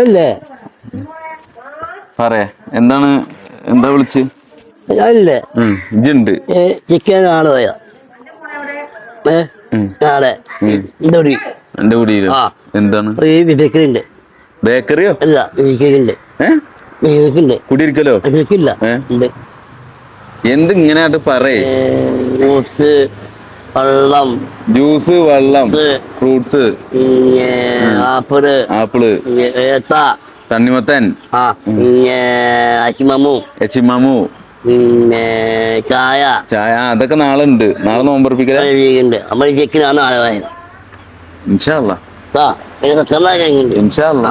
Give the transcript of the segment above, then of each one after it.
അല്ലേ? പറയാ എന്താണ് എന്താ വിളിച്ച്? അല്ലേ? ഇജ്ജുണ്ട് ചിക്കൻ നാളെ പോയ. നാളെ. എന്റെ കുടിയിൽ? ആ. എന്താണ്? വിതക്കുന്നുണ്ട് ബേക്കറിയോ? അല്ല വിതക്കുന്നുണ്ട് കുടിയിരിക്കലോ? ഉണ്ട്. എന്ത് ഇങ്ങനെയായിട്ട് പറയേ? വെള്ളം. ജ്യൂസ് വെള്ളം ഫ്രൂട്ട്സ്. Apple apple. ആപ്പിൾ. പിന്നെ ഏത്ത. തണ്ണിമത്തൻ. ആ അച്ചിമമ്മു എച്ചിമാമു പിന്നെ ചായ. ചായ അതൊക്കെ നാളെ ഉണ്ട് നാളെ നോമ്പറപ്പിക്കല ഉണ്ട് നമ്മൾ ചെക്കിനാണ് നാളെ വായത് ഇൻഷാല്ല ഇൻഷാല്ല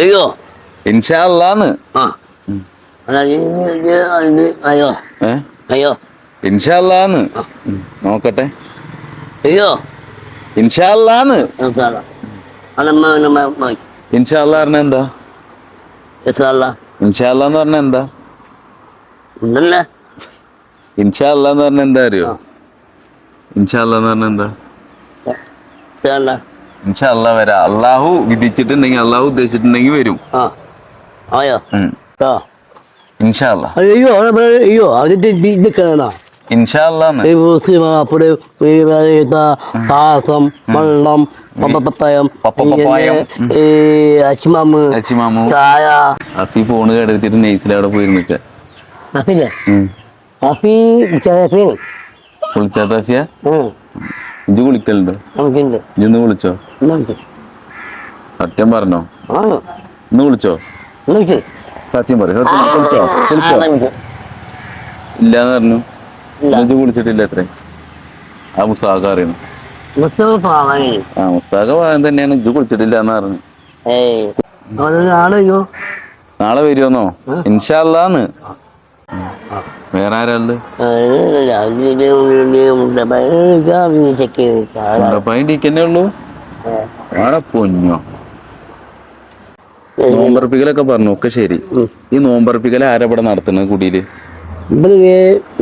അയ്യോ ഇൻഷാല്ലാന്ന് ആ അയ്യോ. അയ്യോ. ഇൻഷാല്ലാന്ന് നോക്കട്ടെ. അയ്യോ. ഇൻഷാല്ലാന്ന് ഇൻഷാല്ല പറഞ്ഞ എന്താ? സാറ ഇൻഷാല്ലാന്ന് പറഞ്ഞ എന്താ? ഉണ്ടല്ലേ ഇൻഷാല്ലാന്ന് പറഞ്ഞ എന്താ അറിയോ? ആ. ഇൻഷാല്ലാന്ന് പറഞ്ഞ എന്താ? ഇൻഷാല്ല വരാ. അള്ളാഹു വിധിച്ചിട്ടുണ്ടെങ്കിൽ അള്ളാഹു ഉദ്ദേശിച്ചിട്ടുണ്ടെങ്കിൽ വരും. ഇൻഷാല്ല അയ്യോ അയ്യോ അതിന്റെ ഇത് കാണാ ഇൻഷാല്ലാന്ന് പാസം വെള്ളം പപ്പപ്പയം. ഈ അച്ചിമാമ് അച്ചിമാമു. ചായ. അഫി ഫോണ് കേടെടുത്തിട്ട് നെയ്സിൽ അവിടെ പോയി അഫില്ലേ അഫി അഫിയ? വിളിച്ചോ? സത്യം പറഞ്ഞോ? ഇന്ന് വിളിച്ചോ? സത്യം പറയോ. സത്യം വിളിച്ചോ? വിളിച്ചോ? ഇല്ലാന്ന് പറഞ്ഞു. ഇജ്ജ് വിളിച്ചിട്ടില്ല അത്രേ ആ മുസ്താഖ അറിയണം ആ മുസ്താഖ പറയാൻ തന്നെയാണ് ഇജ്ജ് വിളിച്ചിട്ടില്ല എന്ന് പറഞ്ഞു നാളെ വരുമെന്നോ. ഇൻഷാല്ലാന്ന് വേറെ ഡിക്കന്നെ ഉള്ളൂ ആടെ നോമ്പറപ്പിക്കലൊക്കെ പറഞ്ഞു ഒക്കെ ശരി ഈ നോമ്പറപ്പിക്കൽ ആരാ ഇവിടെ നടത്തുന്നത് കുടിയിൽ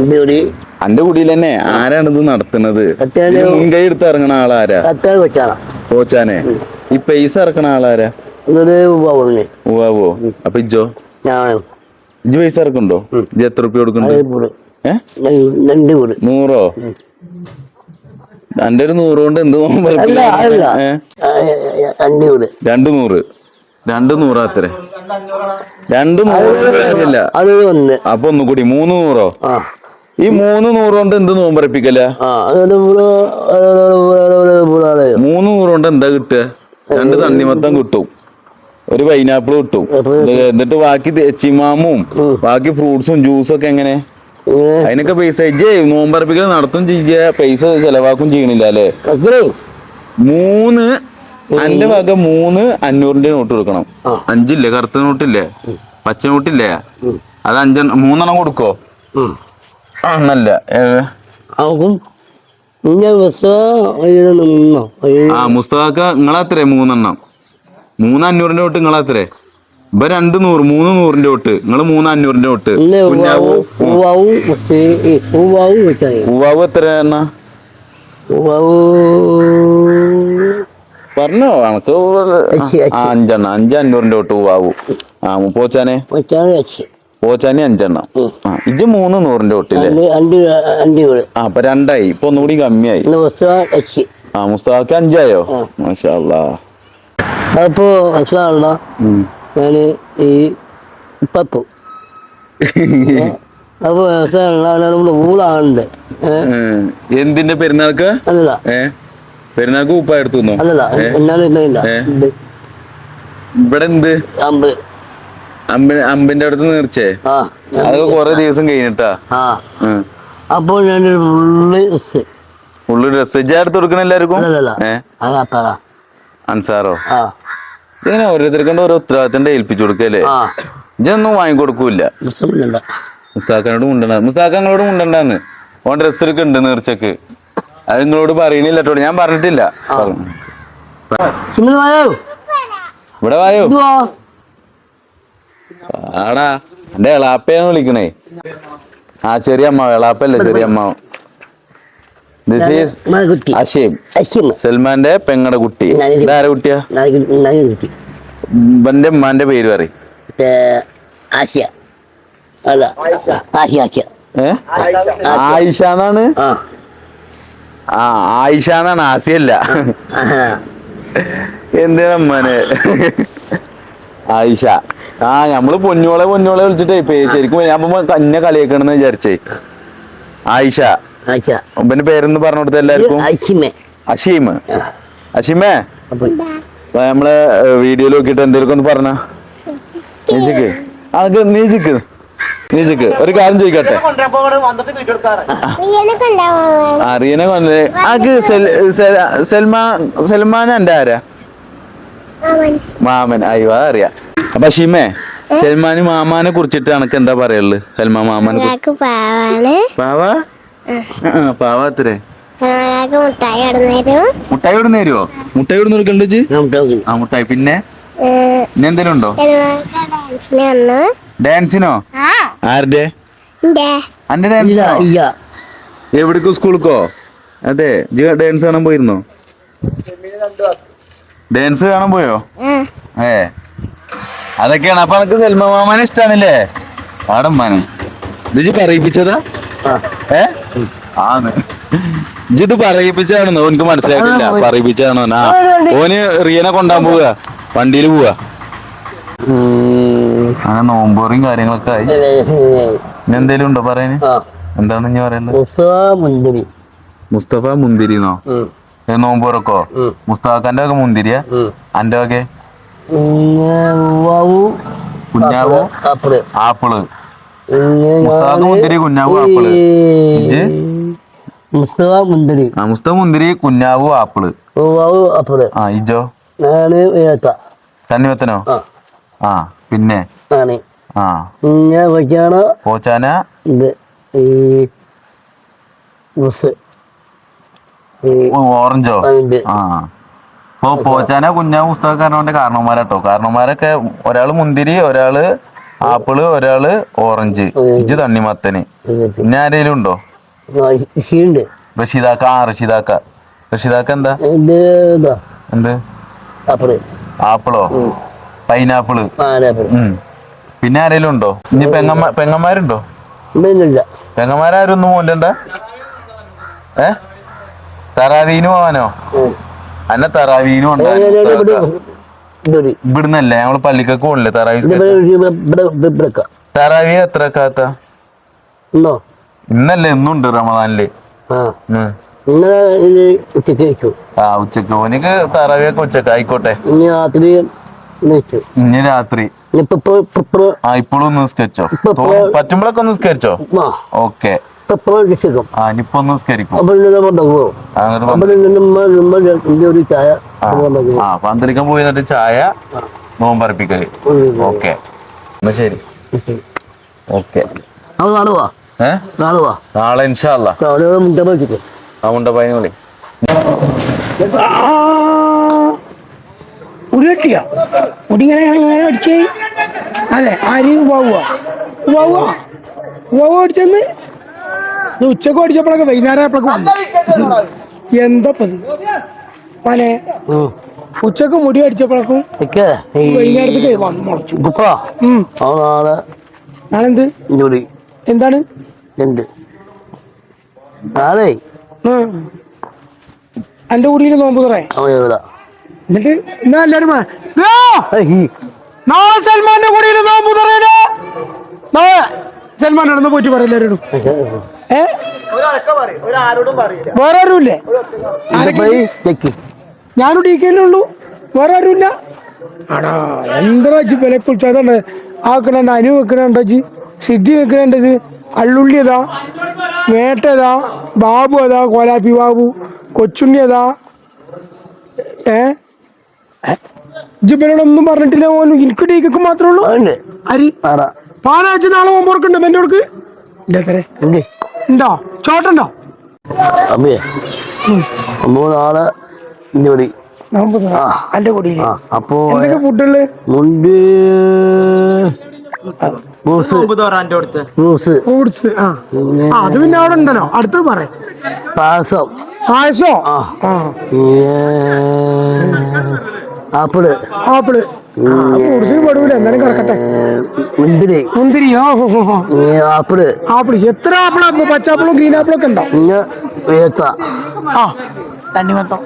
ഇവിടെ അന്റെ കുടിയിൽ തന്നെ ആരാണ് ഇത് നടത്തുന്നത്? മുൻകൈ എടുത്ത് ഇറങ്ങണ ആളാരാ? കോച്ചാനെ? ഈ പൈസ ഇറക്കണ ആളാരാ? ഉവ്വാവോ? അപ്പൊ ഇജ്ജോ? ഞാൻ ഇജ്ജ് പൈസ ഇറക്കുണ്ടോ ഇജ് എത്ര റുപ്യ കൊടുക്കുന്നുണ്ട്? നൂറോ. അന്റെ ഒരു നൂറ് കൊണ്ട് എന്ത് രണ്ടു നൂറ്. രണ്ട് നൂറാ. അത്ര. രണ്ട് നൂറ് അപ്പൊ ഒന്നുകൂടി മൂന്ന് നൂറോ? ഈ മൂന്ന് നൂറ് കൊണ്ട് എന്ത് നോമ്പറപ്പിക്കല മൂന്ന് നൂറ് കൊണ്ട് എന്താ കിട്ടുക? രണ്ട് തണ്ണിമത്തം കിട്ടും. ഒരു പൈനാപ്പിൾ കിട്ടും. എന്നിട്ട് ബാക്കി ചിമാമും ബാക്കി ഫ്രൂട്ട്സും ജ്യൂസും ഒക്കെ എങ്ങനെ? അതിനൊക്കെ പൈസ നോമ്പ് നോമ്പറപ്പിക്കൽ നടത്തും ചെയ്യ പൈസ ചെലവാക്കും ചെയ്യണില്ല അല്ലേ? മൂന്ന് അന്റെ വക മൂന്ന് അഞ്ഞൂറിന്റെ നോട്ട് കൊടുക്കണം. അഞ്ചില്ലേ? കറുത്ത നോട്ടില്ലേ? പച്ച നോട്ടില്ലേ. അത് അഞ്ചെണ്ണം മൂന്നെണ്ണം കൊടുക്കോ? ഉം. ആ എന്നല്ല ഏ, ആകും. ഇങ്ങനെ ബസ് നിന്നോ? ആ മുസ്തഫാക്ക നിങ്ങളത്രേ? മൂന്നെണ്ണം. മൂന്ന് അഞ്ഞൂറിന്റെ തൊട്ട് നിങ്ങളത്രേ? ഇപ്പൊ രണ്ട് നൂറ് മൂന്ന് നൂറിന്റെ തൊട്ട് നിങ്ങൾ മൂന്ന് അഞ്ഞൂറിന്റെ തൊട്ട് പൂവാവ് എത്ര എണ്ണ? പറഞ്ഞോ അഞ്ചെണ്ണ. അഞ്ച് അഞ്ഞൂറിന്റെ തൊട്ട് പൂവാവു ആ പോച്ചാനെ പോച്ചാനെ അഞ്ചെണ്ണം. ഇത് മൂന്ന് നൂറിന്റെ തൊട്ടില്ലേ ആ അപ്പൊ രണ്ടായി. ഇപ്പൊ ഒന്നുകൂടി കമ്മിയായി. ആ മുസ്താഖ് അഞ്ചായോ? ആ. മാഷാ അല്ലാ ഞാൻ ഈ ഉം. എന്തിന്റെ പെരുന്നാൾക്ക്? പെരുന്നാൾക്ക് ഉപ്പ എടുത്തു ഇവിടെ എന്ത് അമ്പ്. അമ്പിന് അമ്പിന്റെ അടുത്ത് നീർച്ചേ? അത് കൊറേ ദിവസം കഴിഞ്ഞിട്ടാ? അപ്പോൾ ഞാനൊരു ഫുള്ള് ബസ് ഫുള്ള് ഡ്രസ് എടുത്ത് കൊടുക്കണ എല്ലാവർക്കും? അൻസാറോ? ഇങ്ങനെ ഓരോരുത്തർക്കും ഓരോ ഉത്തരവാദിത്തം ഏൽപ്പിച്ചു കൊടുക്കല്ലേ? ഇതൊന്നും വാങ്ങിക്കൊടുക്കൂല മുസ്താഖിനോട് മുണ്ടണ്ട. മുസ്താഖങ്ങളോട് മുണ്ടണ്ടാന്ന്. ഓൻ ഡ്രസ് എടുക്കുന്നുണ്ട് നേർച്ചക്ക്. അത് നിങ്ങളോട് പറയണില്ല കേട്ടോ. ഞാൻ പറഞ്ഞിട്ടില്ല. ഇവിടെ വായോ? ആടാ എന്റെ എളാപ്പയാണ് വിളിക്കണേ. ആ ചെറിയ അമ്മ എളാപ്പല്ലേ ചെറിയ അമ്മ ദിസ് ഈസ് അഷീം സൽമാന്റെ പെങ്ങടെ കുട്ടി. ഇതാരെ കുട്ടിയാ? കുട്ടി. ഇവന്റെ ഉമ്മാന്റെ പേര് പറയും. ആയിഷ എന്നാണ്? ആ. ആയിഷ എന്നാണ് ആസിയല്ല. എന്തിനാ ഉമ്മാനെ? ആയിഷ. ആ നമ്മൾ പൊന്നോളെ പൊന്നോളെ വിളിച്ചിട്ടേ പേ ശരിക്കും ഞാൻ കന്നെ കളിയാക്കണെന്ന് വിചാരിച്ചേ. ആയിഷ. ഒമ്പന്റെ പേരെന്ന് പേരൊന്ന് പറഞ്ഞു കൊടുത്ത എല്ലാവർക്കും. അഷീമേ അപ്പൊ നമ്മളെ വീഡിയോ നോക്കിട്ട് എന്തെങ്കിലും ഒന്ന് പറഞ്ഞ. നീച്ചിക്ക് ആൾക്ക് നീച്ചിക്ക് നീച്ചിക്ക് ഒരു കാര്യം ചോദിക്കട്ടെ? അറിയനെ കൊണ്ടേ. ആക്ക് സെൽ- സെൽ- സൽമാൻ സൽമാൻ എന്റെ ആരാ? മാമൻ. അയ്യോ അറിയാ അപ്പൊ ഷിമേ സൽമാന് മാമാനെ കുറിച്ചിട്ട് എനക്ക് എന്താ പറയുള്ളു സൽമാൻ മാമാനെ കുറിച്ച് പാവാ? പാവാത്രേ മുട്ടായി ഇവിടെ നേരുവോ മുട്ടായി നമുക്ക് നോക്കി. ആ മുട്ടായി. പിന്നെ? പിന്നെ എന്തെങ്കിലും ഉണ്ടോ? ഡാൻസിന് വന്നു. ഡാൻസിനോ? ആ. ആരുടെ? അന്റെ ഡാൻസ് എവിടേക്കോ സ്കൂളിക്കോ? അതെ ജി ഡാൻസ് കാണാൻ പോയിരുന്നോ? ഡാൻസ് കാണാൻ പോയോ? ഏ. അതൊക്കെയാണ്. അപ്പൊ എനക്ക് സെൽമ മാമാനെ ഇഷ്ടാണല്ലേ? ആടമ്മാനെ ഇത് ഇജ്ജ് പറയിപ്പിച്ചതാ? ഏ? ആണ്. ഇജ്ജിത് പറയിപ്പിച്ചതാണെന്ന്? ഓനക്ക് മനസ്സിലായിട്ടില്ല. പറയിപ്പിച്ചാണോ ആ. ഓന് റിയനെ കൊണ്ടാൻ പോവുക വണ്ടിയിൽ പോവുക. അങ്ങനെ നോമ്പോറിയും കാര്യങ്ങളൊക്കെ ആയി. ഇനി എന്തേലും ഉണ്ടോ പറയാന്? എന്താണ് ഞാൻ പറയുന്നത് മുസ്തഫ മുന്തിരി. മുസ്തഫ മുന്തിരിന്നോ? നോമ്പോറൊക്കോ ഉം. മുസ്താഖാന്റെ ഒക്കെ മുന്തിരിയാ. അന്റെ ഒക്കെ? കുഞ്ഞാവോ? ആപ്പിൾ. മുന്തിരി കുഞ്ഞാവു ആപ്പിൾ? മുസ്തഫ മുന്തിരി. ആ മുസ്തഫ മുന്തിരി കുഞ്ഞാവു ആപ്പിൾ. ആ ഇജോ തന്നിവത്തനോ ആ. പിന്നെ? ആണ് ആ. പോച്ചാന? ഓറഞ്ചോ? ആ. അപ്പൊ പോച്ചാന കുഞ്ഞാ പുസ്തക കാരണവന്റെ കാരണവന്മാരാട്ടോ. കാരണവന്മാരൊക്കെ ഒരാൾ മുന്തിരി ഒരാൾ ആപ്പിൾ ഒരാൾ ഓറഞ്ച്. ഇജ്ജ് തണ്ണിമത്തന്. പിന്നെ ആരെങ്കിലും ഉണ്ടോ? റഷിദാക്ക ആ റഷീദാക്ക. റഷീദാക്ക എന്താ? എന്ത് ആപ്പിളോ. പൈനാപ്പിൾ. പിന്നെ ആരെങ്കിലും ഉണ്ടോ? ഇനി പെങ്ങമ്മ പെങ്ങന്മാരുണ്ടോ? പെങ്ങന്മാരും ഒന്നും പോലണ്ട ഏ? തറാവീന് പോവാനോ. അന്നെ തറാവീനും ഇവിടുന്നല്ലേ ഞങ്ങൾ പള്ളിക്കൊക്കെ പോകണല്ലേ തറാവി. തറാവി എത്ര കാത്ത ഇന്നല്ലേ ഇന്നുണ്ട് റമദാനിൽ. ആ. ഉച്ചയ്ക്ക് ഓനിക്ക് തറാവിയൊക്കെ ഉച്ചയ്ക്ക് ആയിക്കോട്ടെ. ഇനി രാത്രി ആ ഇപ്പോഴും ഒന്ന് നിസ്കരിച്ചോ ഇപ്പൊ- പറ്റുമ്പോഴൊക്കെ ഒന്ന് നിസ്കരിച്ചോ ഓക്കേ ഓക്കെ. ആ പന്തലിക്കാൻ പോയി എന്നിട്ട് ചായ നോമ്പറപ്പിക്കൽ ഓക്കെ. എന്നാ ശരി. ഓക്കെ. നാളെ ഇൻഷാല്ല ആ മുണ്ട പയ്യനെ വിളി. മുടി വെട്ടിയോ മുടി ഇങ്ങനെ അടിച്ച് അതെ ആര് ഉവാവുക ഉവാവുക ഉവാവ് അടിച്ചെന്ന്. ഇത് ഉച്ചയ്ക്ക് അടിച്ചപ്പോഴൊക്കെ വൈകുന്നേരം ആയപ്പോഴൊക്കെ എന്താ എന്തപ്പത് മനെ ഉച്ചയ്ക്ക് മുടി അടിച്ചപ്പോഴേക്കും വൈകുന്നേരത്തേക്ക് വന്നു മുളച്ചു. നാളെന്ത്? എന്താണ്? നാളെ. എന്റെ കുടിയിൽ നോമ്പ് തുറേ? എന്നിട്ട് എന്നാ എല്ലാരും നാളെ സൽമാന്റെ കൂടി നോമ്പ് നാളെ സൽമാൻ നടന്ന് പോയിട്ട് പറയില്ല ആരോടും ഏ? വേറെ ആരുമില്ലേ. ഞാനും ഡി കെ ഉള്ളൂ. വേറെ ആരുമില്ല. ആടാ. എന്താ ജി വില കുറിച്ചതുണ്ട് ആക്കണ അനു വെക്കണുണ്ടോ ജി സിദ്ധി വെക്കണുണ്ടത് അള്ളുള്ളി ഏതാ? മേട്ടതാ ബാബു അതാ കോലാപ്പി ബാബു. കൊച്ചുണ്ണി അതാ ഏ? ജിബലോടൊന്നും പറഞ്ഞിട്ടില്ല പോലും. എനിക്ക് ഡീക്കൊക്കെ മാത്രമേ ഉള്ളൂ. അരി. ആടാ. പാലാഴ്ച നാളെ ഹോംവർക്ക് എന്റെ കൊടുക്ക് ഇല്ല ചോട്ടണ്ടോ ഉണ്ടോ? ചോട്ടുണ്ടോ? അമ്മേ. അമ്മ നാളെ ജോലി നോമ്പ് തുറ. എന്റെ കുടിയിൽ ആ. അപ്പോ എന്തൊക്കെ ഫുഡുള്ളു? മുണ്ട് ഫ്രൂട്ട്സ്. ആ. ആ, അത് പിന്നെ അവിടെ ഉണ്ടല്ലോ. അടുത്ത് പറയാം. പായസം. പായസോ? ആപ്പിൾ. ആപ്പിൾ. ഫ്രൂട്ട്സിന് പെടൂല. കിടക്കട്ടെ. മുന്തിരി. ആപ്പിൾ. എത്ര ആപ്പിളാ? പച്ചാപ്പിളും ഗ്രീൻ ആപ്പിളും ഒക്കെ ഉണ്ടോ ആ തണ്ണിമത്തം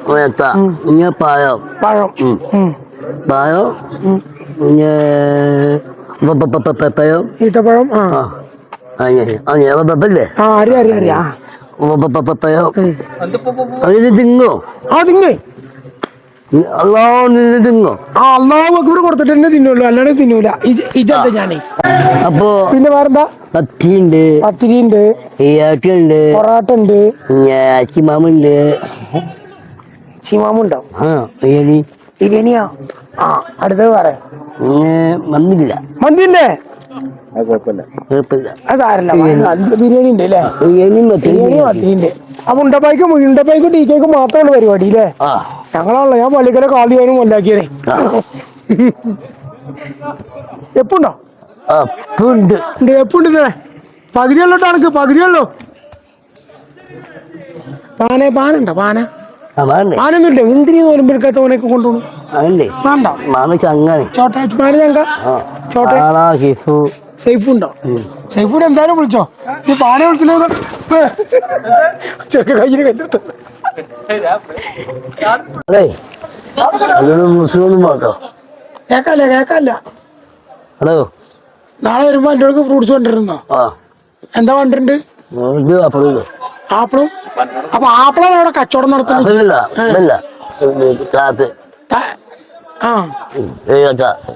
പഴം. ഈത്തപ്പഴം ആ. ആ അങ്ങനെ ആ അറിയാം അറിയാം അറിയാം തിങ്ങോ? ആ അല്ലോ നിന്ന് ആ അള്ളാഹു അക്ബർ കൊടുത്തിട്ട് തന്നെ തിന്നുള്ളൂ. അല്ലാണ്ട് തിന്നൂല. ഇജല്ല ഞാനേ? അപ്പോ പിന്നെ വേറെന്താ? പത്തിരിണ്ട് പത്തിരിണ്ട് ഏറ്റുണ്ട് പൊറാട്ട ഉണ്ട് ചിമാമുണ്ട്. ചിമാമുണ്ടോ? ആ ബിരിയാണി. ബിരിയാണിയോ? ആ അടുത്തത് പറ. ഇങ്ങനെ വന്നില്ല മന്തിന്റെ അത് കുഴപ്പമില്ല. കുഴപ്പമില്ല. അത് സാരല്ല ബിരിയാണി ഉണ്ട് അല്ലേ? ബിരിയാണി മത്തി ബിരിയാണി മത്തിയുണ്ട് അപ്പൊ ഉണ്ടപ്പായിക്കും ഉണ്ടപ്പായിക്കും ടീ കേക്കും മാത്രമുള്ള പരിപാടി അല്ലേ ഞങ്ങളാണല്ലോ. ഞാൻ പള്ളിക്കര കാളിയാനും കൊല്ലാക്കിയേ. എപ്പുണ്ടോ? അപ്പുണ്ട് ഉണ്ട് എപ്പുണ്ട് ഇതേ പകുതിയുള്ളൂ എനിക്ക് പകുതിയുള്ളൂ. പാന പാനുണ്ടോ? പാന? പാനൊന്നുമില്ല? എന്തിനു നോലുമ്പോഴേക്കാത്ത ഓനൊക്കെ കൊണ്ടുപോകണം വേണ്ട മാമ ചങ്ങാണ് ചോട്ടെ സേഫുണ്ടോ സൈഫൂടെ എന്തായാലും വിളിച്ചോ? നീ പാനെ വിളിച്ചില്ല? ചെറുക്ക കയ്യിൽ കല്ലെടുത്തു. കേക്കാല്ല കേക്കല്ല. ഹലോ. നാളെ വരുമ്പോ എന്റെ അടുക്ക് ഫ്രൂട്ട്സ് കൊണ്ടിരുന്നോ എന്താ കണ്ടിട്ടുണ്ട് ആപ്പിളും. അപ്പൊ ആപ്പിളാണ് അവിടെ കച്ചവടം നടത്തുന്നത്. ആ.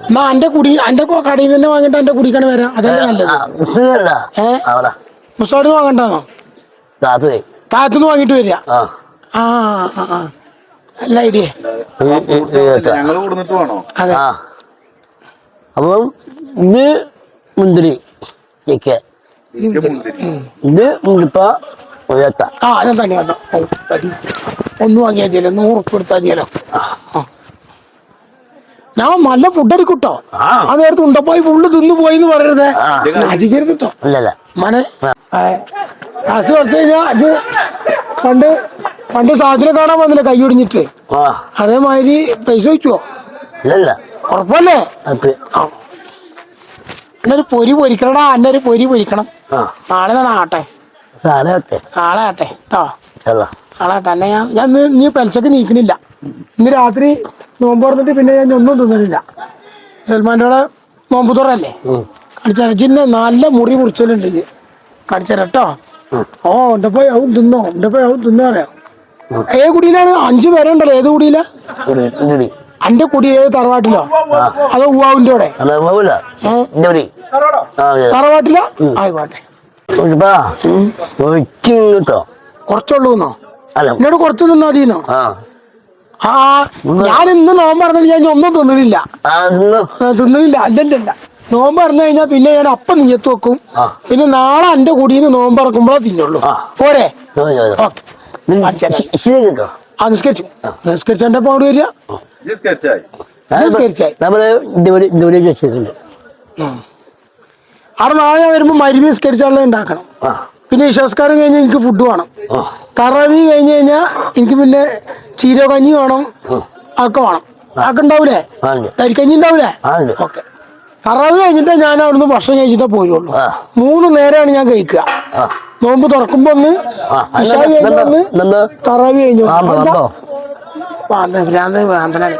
എന്നാ എന്റെ കുടി എന്റെ കടയിൽ നിന്ന് തന്നെ വാങ്ങിട്ട് എന്റെ കുടിക്കാണ് വരാം. അതല്ലേ നല്ലത്. ഏ? കാത്ത് പോയി താഴത്തുനിന്ന് വാങ്ങിട്ട് വരിക ആ. ആ നല്ല ഐഡിയ. അതെ. അപ്പം ഇത് മുന്തിരി ചിക്കൻ ഇത് മുണ്ടിപ്പ ഉയർത്ത ആ ഞാൻ തന്നെ. ഒന്ന് വാങ്ങിയാൽ മതിയല്ലോ. നൂറ് ഉറുപ്പ് കൊടുത്താൽ മതിയല്ലോ. ആ. ഞാൻ നല്ല ഫുഡ് അടിക്കൂട്ടോ. ആ. നേരത്തെ ഉണ്ടപ്പോയി ഫുള്ള് തിന്നു പോയി എന്ന് പറയരുത് അജിച്ചിരുന്നിട്ടോ മനെ അത് കുറച്ച് കഴിഞ്ഞാ അത് പണ്ട് പണ്ട് സാധനം കാണാൻ വന്നില്ല കൈ ഒടിഞ്ഞിട്ട്. അതേമാതിരി പൈസ വെച്ചോ അല്ലല്ല ഉറപ്പല്ലേ? എന്നൊരു പൊരി പൊരിക്കണടാ എന്നെ ഒരു പൊരി പൊരിക്കണം. നാളെ തന്നെ ആട്ടെ നാളെ ആട്ടെ കേട്ടോ നാളെ ആട്ടെ അല്ലെ ഞാൻ ഞാൻ നീ പലിശക്ക് നീക്കണില്ല. ഇന്ന് രാത്രി നോമ്പ് തുറന്നിട്ട് പിന്നെ ഞാൻ ഒന്നും തിന്നിട്ടില്ല സൽമാന്റെ കൂടെ നോമ്പ് തുറല്ലേ? കടിച്ചരച്ചിന് നല്ല മുറി മുറിച്ചലുണ്ട് ഇത്. കടിച്ചര ഓ എന്റെ പോയി അവൻ തിന്നോ? എന്റെ പോയി അവൻ തിന്നോ അറിയാം? ഏത് കുടിയിലാണ്? അഞ്ചു പേരുണ്ടല്ലോ. ഏത് കുടിയില? അന്റെ കുടി ഏത് തറവാട്ടിലോ? അതോ ഉവാവിന്റെ കൂടെ. ആ തറവാട്ടിലോ? ആയിക്കോട്ടെ. കൊറച്ചുള്ളൂന്നോ? എന്നോട് കുറച്ച് തിന്നാ മതിന്നോ? ആ ഞാൻ ഇന്ന് നോമ്പ് പറഞ്ഞിട്ട് ഞാൻ ഒന്നും തിന്നണില്ല തിന്നണില്ല അല്ലല്ലല്ല. നോമ്പ് പറഞ്ഞു കഴിഞ്ഞാൽ പിന്നെ ഞാൻ അപ്പം നീയത്ത് വെക്കും. പിന്നെ നാളെ എന്റെ കൂടി നിന്ന് നോമ്പ് ഇറക്കുമ്പോഴേ തിന്നുള്ളൂ. പോരെ? ആ നിസ്കരിച്ചു. നിസ്കരിച്ച എന്റെ അവിടെ വരിക? നാളെ ഞാൻ വരുമ്പോ മരുന്ന് നിസ്കരിച്ചാലും ഉണ്ടാക്കണം. ആ. പിന്നെ വിശ്വാസക്കാരൻ കഴിഞ്ഞാൽ എനിക്ക് ഫുഡ് വേണം. തറവി കഴിഞ്ഞ് കഴിഞ്ഞാൽ എനിക്ക് പിന്നെ ചീര കഞ്ഞി വേണം അതൊക്കെ വേണം. അതൊക്കെ ഉണ്ടാവൂലേ? തരിക്കഞ്ഞി ഉണ്ടാവൂലേ? ഓക്കെ. തറവ് കഴിഞ്ഞിട്ടേ ഞാൻ അവിടുന്ന് ഭക്ഷണം കഴിച്ചിട്ടേ പോരുള്ളൂ. ആ. മൂന്ന് നേരമാണ് ഞാൻ കഴിക്കുക. നോമ്പ് തുറക്കുമ്പോ ഒന്ന് ഇഷാ കഴിഞ്ഞ തറവി ഭ്രാന്ത് ഭ്രാന്തനാണ്.